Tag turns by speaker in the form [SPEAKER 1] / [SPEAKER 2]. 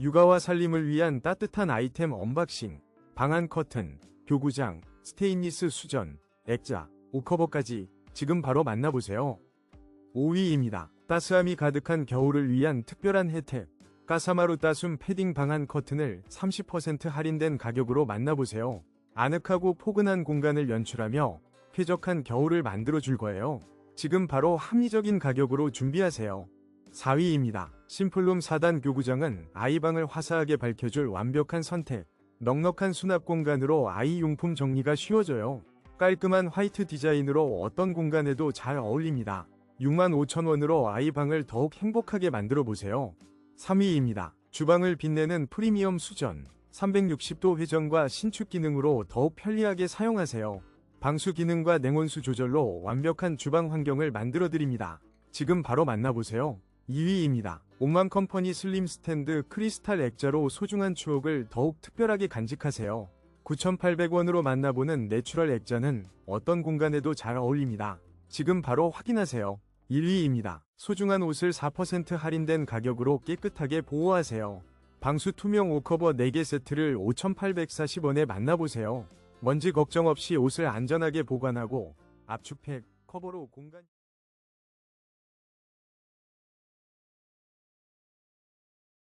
[SPEAKER 1] 육아와 살림을 위한 따뜻한 아이템 언박싱, 방한 커튼, 교구장, 스테인리스 수전, 액자, 옷커버까지 지금 바로 만나보세요. 5위입니다. 따스함이 가득한 겨울을 위한 특별한 혜택. 까사마루 따숨 패딩 방한 커튼을 30% 할인된 가격으로 만나보세요. 아늑하고 포근한 공간을 연출하며 쾌적한 겨울을 만들어줄 거예요. 지금 바로 합리적인 가격으로 준비하세요. 4위입니다. 심플룸 4단 교구장은 아이방을 화사하게 밝혀줄 완벽한 선택. 넉넉한 수납 공간으로 아이 용품 정리가 쉬워져요. 깔끔한 화이트 디자인으로 어떤 공간에도 잘 어울립니다. 65,000원으로 아이방을 더욱 행복하게 만들어 보세요. 3위입니다. 주방을 빛내는 프리미엄 수전. 360도 회전과 신축 기능으로 더욱 편리하게 사용하세요. 방수 기능과 냉온수 조절로 완벽한 주방 환경을 만들어 드립니다. 지금 바로 만나보세요. 2위입니다. 옴만 컴퍼니 슬림 스탠드 크리스탈 액자로 소중한 추억을 더욱 특별하게 간직하세요. 9,800원으로 만나보는 내추럴 액자는 어떤 공간에도 잘 어울립니다. 지금 바로 확인하세요. 1위입니다. 소중한 옷을 4% 할인된 가격으로 깨끗하게 보호하세요. 방수 투명 옷커버 4개 세트를 5,840원에 만나보세요. 먼지 걱정 없이 옷을 안전하게 보관하고 압축팩, 커버로 공간